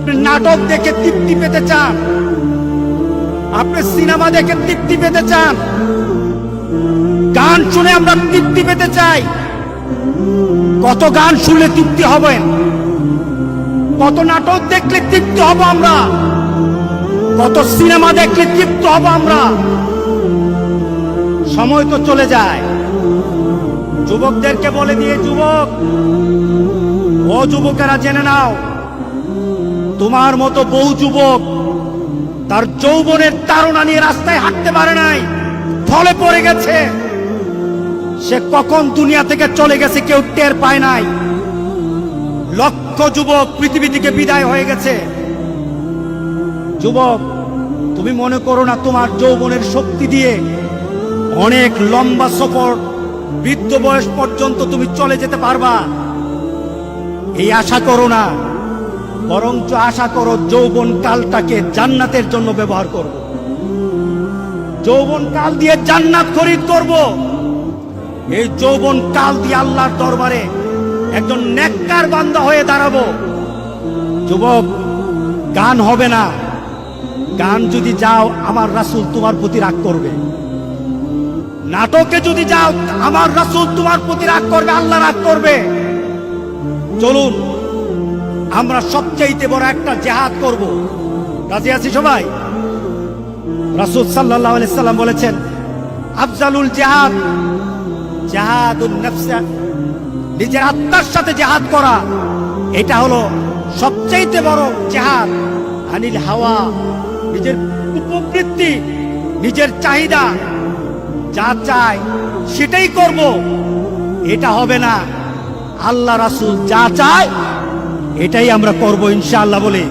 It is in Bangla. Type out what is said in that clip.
আপনি নাটক দেখে তৃপ্তি পেতে চান। আপনি সিনেমা দেখে তৃপ্তি পেতে চান। গান শুনে আমরা তৃপ্তি পেতে চাই। কত গান শুনলে তৃপ্তি হবেন কত নাটক দেখলে তৃপ্তি হব আমরা? কত সিনেমা দেখলে তৃপ্ত হব আমরা? সময় তো চলে যায়। যুবকদেরকে বলে দিয়ে, যুবক, ও যুবকেরা জেনে নাও তোমার মতো বহু যুবক তার যৌবনের তাড়না নিয়ে রাস্তায় হাঁটতে পারে নাই, ফলে পড়ে গেছে। সে কখন দুনিয়া থেকে চলে গেছে কেউ টের পায় নাই। লক্ষ যুবক পৃথিবী থেকে বিদায় হয়ে গেছে। যুবক, তুমি মনে করো না তোমার যৌবনের শক্তি দিয়ে অনেক লম্বা সফর বৃদ্ধ বয়স পর্যন্ত তুমি চলে যেতে পারবা? এই আশা করো না। বরঞ্চ আশা করো যৌবন কালটাকে জান্নাতের জন্য ব্যবহার করব। যৌবন কাল দিয়ে জান্নাত খরিদ করব। এই যৌবন কাল দিয়ে আল্লাহর দরবারে একজন নেককার বান্দা হয়ে দাঁড়াবো। যুবক, গান হবে না। গান যদি যাও, আমার রাসূল তোমার প্রতি রাগ করবে। নাটকে যদি যাও, আমার রাসূল তোমার প্রতি রাগ করবে, আল্লাহ রাগ করবে। চলুন আমরা সবচাইতে বড় একটা জেহাদ করব। রাজি আছি সবাই? রাসূল আলাইহি সাল্লাম বলেছেন, আফজালুল জেহাদ নফসা, নিজের আত্মার সাথে জেহাদ করা, এটা হলো সবচাইতে বড় জেহাদ। আনিল হাওয়া, নিজের উপবৃত্তি, নিজের চাহিদা, যা চায় সেটাই করব। এটা হবে না, আল্লাহ রাসূল যা চায় এটাই আমরা করব ইনশাআল্লাহ বলে